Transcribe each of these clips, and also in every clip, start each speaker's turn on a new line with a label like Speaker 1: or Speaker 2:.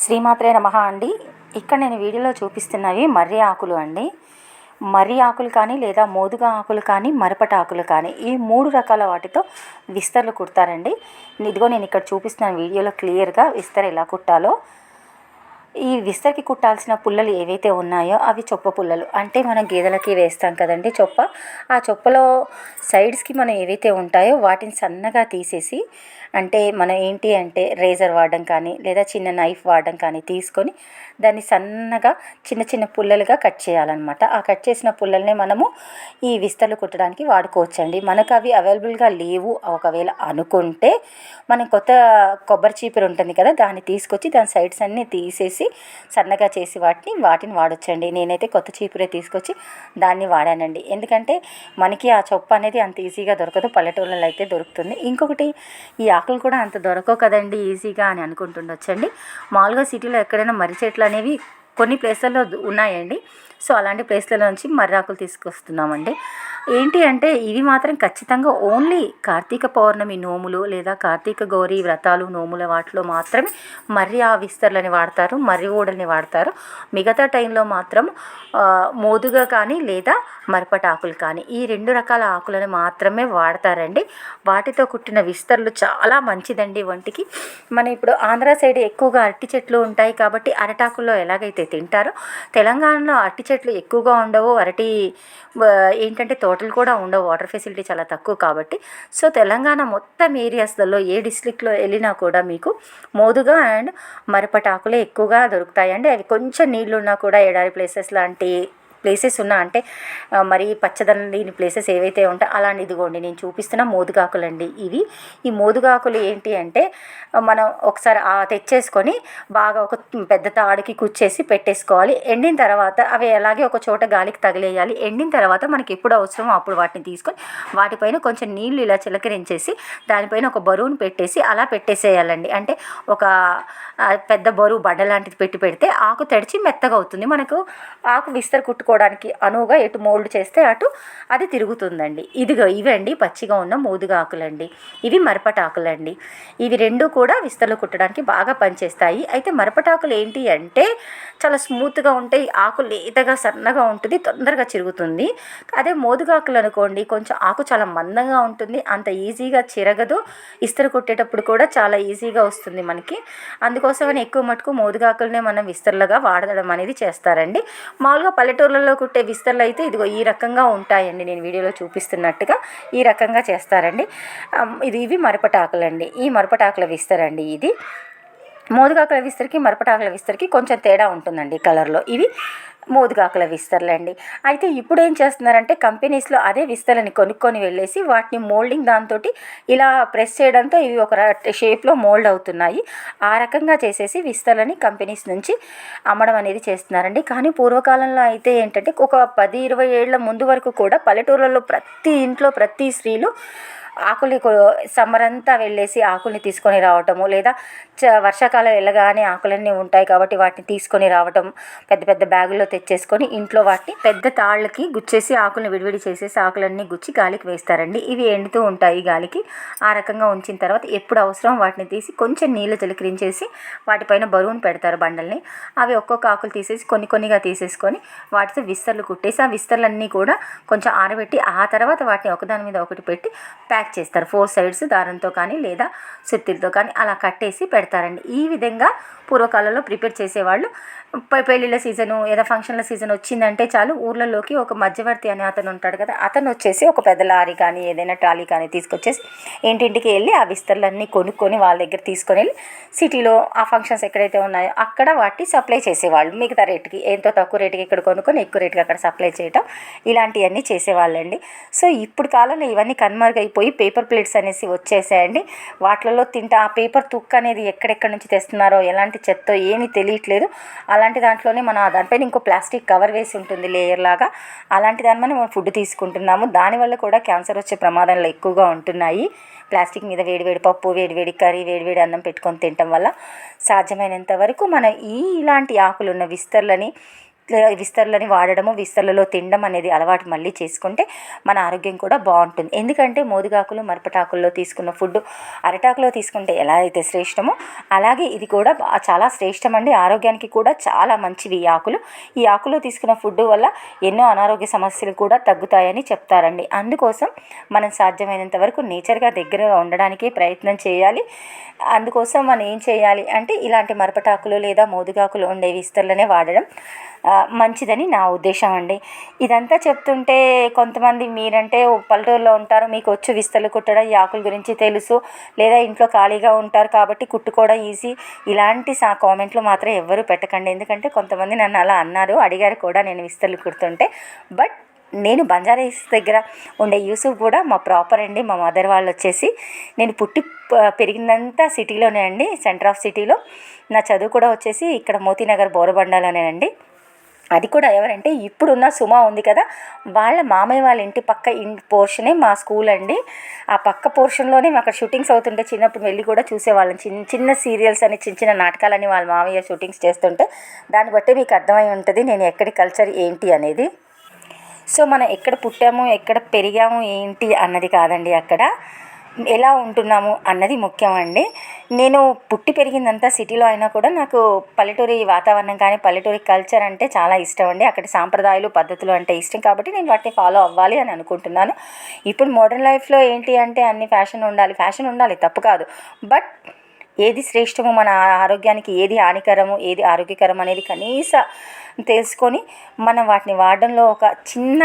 Speaker 1: శ్రీమాత్రే నమ అండి. ఇక్కడ నేను వీడియోలో చూపిస్తున్నవి మర్రి ఆకులు అండి. మర్రి ఆకులు కానీ లేదా మోదుగా ఆకులు కానీ మరపట ఆకులు కానీ ఈ మూడు రకాల వాటితో విస్తరలు కుడతారండి. ఇదిగో నేను ఇక్కడ చూపిస్తున్న వీడియోలో క్లియర్గా విస్తర ఎలా కుట్టాలో ఈ విస్తరికి కుట్టాల్సిన పుల్లలు ఏవైతే ఉన్నాయో అవి చొప్ప పుల్లలు. అంటే మనం గేదెలకి వేస్తాం కదండి చొప్ప. ఆ చొప్పలో సైడ్స్కి మనం ఏవైతే ఉంటాయో వాటిని సన్నగా తీసేసి అంటే మనం ఏంటి అంటే రేజర్ వాడడం కానీ లేదా చిన్న నైఫ్ వాడడం కానీ తీసుకొని దాన్ని సన్నగా చిన్న చిన్న పుల్లలుగా కట్ చేయాలన్నమాట. ఆ కట్ చేసిన పుల్లల్ని మనము ఈ విస్తలు కుట్టడానికి వాడుకోవచ్చండి. మనకు అవి అవైలబుల్గా లేవు. ఒకవేళ అనుకుంటే మనం కొత్త కొబ్బరి చీపురు ఉంటుంది కదా దాన్ని తీసుకొచ్చి దాని సైడ్స్ అన్నీ తీసేసి సన్నగా చేసి వాటిని వాటిని వాడొచ్చండి. నేనైతే కొత్త చీపురే తీసుకొచ్చి దాన్ని వాడానండి. ఎందుకంటే మనకి ఆ చొప్ప అనేది అంత ఈజీగా దొరకదు పల్లెటూళ్ళలో అయితే దొరుకుతుంది. ఇంకొకటి ఈ ఆకులు కూడా అంత దొరకవు కదండి ఈజీగా అని అనుకుంటుండొచ్చండి. మామూలుగా సిటీలో ఎక్కడైనా మర్రి చెట్లు అనేవి కొన్ని ప్లేసుల్లో ఉన్నాయండి. సో అలాంటి ప్లేస్లలో నుంచి మర్రాకులు తీసుకొస్తున్నామండి. ఏంటి అంటే ఇవి మాత్రం ఖచ్చితంగా ఓన్లీ కార్తీక పౌర్ణమి నోములు లేదా కార్తీక గౌరీ వ్రతాలు నోముల వాటిలో మాత్రమే మర్రి ఆ విస్తరులని వాడతారు మర్రి ఊడల్ని వాడతారు. మిగతా టైంలో మాత్రం మోదుగా కానీ లేదా మరపటాకులు కానీ ఈ రెండు రకాల ఆకులను మాత్రమే వాడతారండి. వాటితో కుట్టిన విస్తరులు చాలా మంచిదండి వంటికి. మన ఇప్పుడు ఆంధ్ర సైడ్ ఎక్కువగా అరటి చెట్లు ఉంటాయి కాబట్టి అరటాకుల్లో ఎలాగైతే తింటారో తెలంగాణలో అరటి చెట్లు ఎక్కువగా ఉండవు. అరటి ఏంటంటే తోటలు కూడా ఉండవు. వాటర్ ఫెసిలిటీ చాలా తక్కువ కాబట్టి. సో తెలంగాణ మొత్తం ఏరియాస్లలో ఏ డిస్ట్రిక్ట్లో వెళ్ళినా కూడా మీకు మోదుగా అండ్ మరపటాకులే ఎక్కువగా దొరుకుతాయండి అవి కొంచెం నీళ్ళు ఉన్నా కూడా ఎడారి ప్లేసెస్ లాంటి ప్లేసెస్ ఉన్నా అంటే మరి పచ్చదనం లేని ప్లేసెస్ ఏవైతే ఉంటాయో అలాంటి ఇదిగోండి నేను చూపిస్తున్న మోదుగాకులు అండి ఇవి. ఈ మోదుగాకులు ఏంటి అంటే మనం ఒకసారి తెచ్చేసుకొని బాగా ఒక పెద్ద తాడుకి కుచ్చేసి పెట్టేసుకోవాలి. ఎండిన తర్వాత అవి అలాగే ఒక చోట గాలికి తగిలేయాలి. ఎండిన తర్వాత మనకి ఎప్పుడు అవసరమో అప్పుడు వాటిని తీసుకొని వాటిపైన కొంచెం నీళ్ళు ఇలా చిలకరించేసి దానిపైన ఒక బరువును పెట్టేసి అలా పెట్టేసేయాలండి. అంటే ఒక పెద్ద బరువు బడ్డ లాంటిది పెట్టి పెడితే ఆకు తడిచి మెత్తగా అవుతుంది. మనకు ఆకు విస్తర కుట్టుకో చేసుకోవడానికి అనువుగా ఎటు మోల్డ్ చేస్తే అటు అది తిరుగుతుందండి. ఇదిగో ఇవండి పచ్చిగా ఉన్న మోదుగా ఆకులండి. ఇవి మరపటాకులండి ఇవి రెండు కూడా విస్తలు కుట్టడానికి బాగా పనిచేస్తాయి. అయితే మరపటాకులు ఏంటి అంటే చాలా స్మూత్గా ఉంటాయి. ఆకు లేతగా సన్నగా ఉంటుంది తొందరగా చిరుగుతుంది. అదే మోదుగాకులు అనుకోండి కొంచెం ఆకు చాలా మందంగా ఉంటుంది. అంత ఈజీగా చిరగదు. ఇస్తరు కొట్టేటప్పుడు కూడా చాలా ఈజీగా వస్తుంది మనకి. అందుకోసమని ఎక్కువ మటుకు మోదుగాకులనే మనం విస్తరులుగా వాడడం అనేది చేస్తారండి. మామూలుగా పల్లెటూరులో విస్తరలలో కుట్టే విస్తరలు అయితే ఇదిగో ఈ రకంగా ఉంటాయండి. నేను వీడియోలో చూపిస్తున్నట్టుగా ఈ రకంగా చేస్తారండి. ఇది ఇవి మరపటాకులండి. ఈ మరపటాకుల విస్తరండి ఇది. మోదుగాకుల విస్తరికి మరపటాకుల విస్తరికి కొంచెం తేడా ఉంటుందండి కలర్లో. ఇవి మోదుగాకుల విస్తరలండి. అయితే ఇప్పుడు ఏం చేస్తున్నారంటే కంపెనీస్లో అదే విస్తలని కొనుక్కొని వెళ్ళేసి వాటిని మోల్డింగ్ దాంతో ఇలా ప్రెస్ చేయడంతో ఇవి ఒక షేప్లో మోల్డ్ అవుతున్నాయి. ఆ రకంగా చేసేసి విస్తలని కంపెనీస్ నుంచి అమ్మడం అనేది చేస్తున్నారండి. కానీ పూర్వకాలంలో అయితే ఏంటంటే ఒక పది ఇరవై ఏళ్ళ ముందు వరకు కూడా పల్లెటూర్లలో ప్రతి ఇంట్లో ప్రతి స్త్రీలు ఆకులు సమ్మర్ అంతా వెళ్ళేసి ఆకుల్ని తీసుకొని రావటము లేదా చ వర్షాకాలం వెళ్ళగానే ఆకులన్నీ ఉంటాయి కాబట్టి వాటిని తీసుకొని రావటం పెద్ద పెద్ద బ్యాగుల్లో తెచ్చేసుకొని ఇంట్లో వాటిని పెద్ద తాళ్ళకి గుచ్చేసి ఆకుల్ని విడివిడి చేసేసి ఆకులన్నీ గుచ్చి గాలికి వేస్తారండి. ఇవి ఎండుతూ ఉంటాయి గాలికి. ఆ రకంగా ఉంచిన తర్వాత ఎప్పుడు అవసరం వాటిని తీసి కొంచెం నీళ్ళు చిలకరించేసి వాటిపైన బరువును పెడతారు బండల్ని. అవి ఒక్కొక్క ఆకులు తీసేసి కొన్ని కొన్నిగా తీసేసుకొని వాటితో విస్తర్లు కుట్టేసి ఆ విస్తర్లన్నీ కూడా కొంచెం ఆరబెట్టి ఆ తర్వాత వాటిని ఒకదాని మీద ఒకటి పెట్టి ప్యాక్ ప్యాక్ చేస్తారు. ఫోర్ సైడ్స్ దారంతో కానీ లేదా సుత్తిలతో కానీ అలా కట్టేసి పెడతారండి. ఈ విధంగా పూర్వకాలంలో ప్రిపేర్ చేసేవాళ్ళు పెళ్ళిళ్ళ సీజను ఏదో ఫంక్షన్ల సీజన్ వచ్చిందంటే చాలు ఊర్లలోకి ఒక మధ్యవర్తి అనే అతను ఉంటాడు కదా అతను వచ్చేసి ఒక పెద్ద లారీ కానీ ఏదైనా ట్రాలీ కానీ తీసుకొచ్చేసి ఇంటింటికి వెళ్ళి ఆ విస్తర్లన్నీ కొనుక్కొని వాళ్ళ దగ్గర తీసుకొని వెళ్ళి సిటీలో ఆ ఫంక్షన్స్ ఎక్కడైతే ఉన్నాయో అక్కడ వాటి సప్లై చేసేవాళ్ళు. మిగతా రేటుకి ఎంతో తక్కువ రేటుకి ఇక్కడ కొనుక్కొని ఎక్కువ రేటుకి అక్కడ సప్లై చేయటం ఇలాంటివన్నీ చేసేవాళ్ళండి. సో ఇప్పుడు కాలంలో ఇవన్నీ కనుమరుగైపోయి పేపర్ ప్లేట్స్ అనేసి వచ్చేసాయండి. వాటిలలో తింటా ఆ పేపర్ తుక్క అనేది ఎక్కడెక్కడి నుంచి తెస్తున్నారో ఎలాంటి చెత్త ఏమీ తెలియట్లేదు. అలా అలాంటి దాంట్లోనే మనం దానిపైన ఇంకో ప్లాస్టిక్ కవర్ వేసి ఉంటుంది లేయర్ లాగా. అలాంటి దాని మనం ఫుడ్ తీసుకుంటున్నాము. దానివల్ల కూడా క్యాన్సర్ వచ్చే ప్రమాదాలు ఎక్కువగా ఉంటున్నాయి. ప్లాస్టిక్ మీద వేడివేడి పప్పు వేడివేడి కర్రీ వేడివేడి అన్నం పెట్టుకొని తినటం వల్ల సాధ్యమైనంత వరకు మనం ఈ ఇలాంటి ఆకులున్న విస్తర్లని విస్తర్లని వాడడము విస్తర్లలో తినడం అనేది అలవాటు మళ్ళీ చేసుకుంటే మన ఆరోగ్యం కూడా బాగుంటుంది. ఎందుకంటే మోదుగాకులు మరపటాకుల్లో తీసుకున్న ఫుడ్ అరటాకులో తీసుకుంటే ఎలా అయితే శ్రేష్టమో అలాగే ఇది కూడా చాలా శ్రేష్టం అండి ఆరోగ్యానికి కూడా చాలా మంచివి ఈ ఆకులు. ఈ ఆకులో తీసుకున్న ఫుడ్ వల్ల ఎన్నో అనారోగ్య సమస్యలు కూడా తగ్గుతాయని చెప్తారండి. అందుకోసం మనం సాధ్యమైనంత వరకు నేచర్గా దగ్గరగా ఉండడానికి ప్రయత్నం చేయాలి. అందుకోసం మనం ఏం చేయాలి అంటే ఇలాంటి మరపటాకులు లేదా మోదుగాకులు ఉండే విస్తర్లనే వాడడం. మంచిదని నా ఉద్దేశం అండి. ఇదంతా చెప్తుంటే కొంతమంది మీరంటే పల్లెటూరులో ఉంటారు మీకు వచ్చు విస్తలు కుట్టడం ఈ ఆకుల గురించి తెలుసు లేదా ఇంట్లో ఖాళీగా ఉంటారు కాబట్టి కుట్టుకోవడం ఈజీ. ఇలాంటి సా కామెంట్లు మాత్రం ఎవ్వరూ పెట్టకండి. ఎందుకంటే కొంతమంది నన్ను అలా అన్నారు అడిగారు కూడా నేను విస్తలు కుడుతుంటే. బట్ నేను బంజారాస్ దగ్గర ఉండే యూసుఫ్ కూడా మా ప్రాపర్ అండి మా మదర్ వాళ్ళు వచ్చేసి. నేను పుట్టి పెరిగిందంతా సిటీలోనే అండి సెంటర్ ఆఫ్ సిటీలో. నా చదువు కూడా వచ్చేసి ఇక్కడ మోతీనగర్ బోరబండలోనే అండి. అది కూడా ఎవరంటే ఇప్పుడున్న సుమా ఉంది కదా వాళ్ళ మామయ్య వాళ్ళ ఇంటి పక్క ఇంటి పోర్షనే మా స్కూల్ అండి. ఆ పక్క పోర్షన్లోనే అక్కడ షూటింగ్స్ అవుతుంటే చిన్నప్పుడు వెళ్ళి కూడా చూసేవాళ్ళం. చిన్న చిన్న సీరియల్స్ అని చిన్న చిన్న నాటకాలని వాళ్ళ మామయ్య షూటింగ్స్ చేస్తుంటే దాన్ని బట్టి మీకు అర్థమై ఉంటుంది నేను ఎక్కడి కల్చర్ ఏంటి అనేది. సో మనం ఎక్కడ పుట్టాము ఎక్కడ పెరిగాము ఏంటి అన్నది కాదండి అక్కడ. ఎలా ఉంటున్నాము అన్నది ముఖ్యం అండి. నేను పుట్టి పెరిగిందంతా సిటీలో అయినా కూడా నాకు పల్లెటూరి వాతావరణం కానీ పల్లెటూరి కల్చర్ అంటే చాలా ఇష్టం అండి. అక్కడ సాంప్రదాయాలు పద్ధతులు అంటే ఇష్టం కాబట్టి నేను వాటిని ఫాలో అవ్వాలి అని అనుకుంటున్నాను. ఇప్పుడు మోడర్న్ లైఫ్లో ఏంటి అంటే అన్ని ఫ్యాషన్ ఉండాలి. ఫ్యాషన్ ఉండాలి తప్పు కాదు. బట్ ఏది శ్రేష్టము మన ఆరోగ్యానికి ఏది హానికరము ఏది ఆరోగ్యకరం అనేది కనీస తెలుసుకొని మనం వాటిని వాడడంలో ఒక చిన్న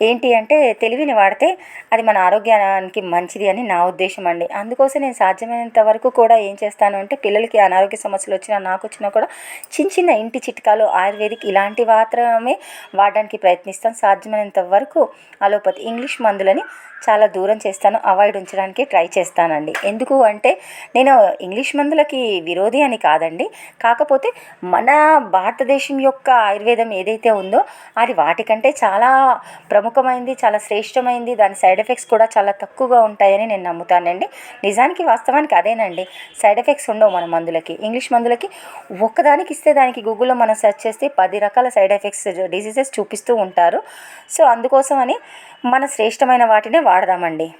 Speaker 1: ఏంటి అంటే తెలివిని వాడితే అది మన ఆరోగ్యానికి మంచిది అని నా ఉద్దేశం అండి. అందుకోసం నేను సాధ్యమైనంత వరకు కూడా ఏం చేస్తాను అంటే పిల్లలకి అనారోగ్య సమస్యలు వచ్చినా నాకు వచ్చినా కూడా చిన్న చిన్న ఇంటి చిట్కాలు ఆయుర్వేదిక్ ఇలాంటి మాత్రమే వాడడానికి ప్రయత్నిస్తాను. సాధ్యమైనంత వరకు అలోపతి ఇంగ్లీష్ మందులని చాలా దూరం చేస్తాను. అవాయిడ్ ఉంచడానికి ట్రై చేస్తానండి. ఎందుకు అంటే నేను ఇంగ్లీష్ మందులకి విరోధి అని కాదండి. కాకపోతే మన భారతదేశం యొక్క ఆయుర్వేదం ఏదైతే ఉందో అది వాటికంటే చాలా ప్రముఖమైంది చాలా శ్రేష్టమైంది. దాని సైడ్ ఎఫెక్ట్స్ కూడా చాలా తక్కువగా ఉంటాయని నేను నమ్ముతానండి. నిజానికి వాస్తవానికి అదేనండి. సైడ్ ఎఫెక్ట్స్ ఉండవు మన మందులకి. ఇంగ్లీష్ మందులకి ఒక్కదానికి ఇస్తే దానికి గూగుల్లో మనం సెర్చ్ చేస్తే పది రకాల సైడ్ ఎఫెక్ట్స్ డిసీజెస్ చూపిస్తూ ఉంటారు. సో అందుకోసం అని మన శ్రేష్టమైన వాటినే వాడదామండి.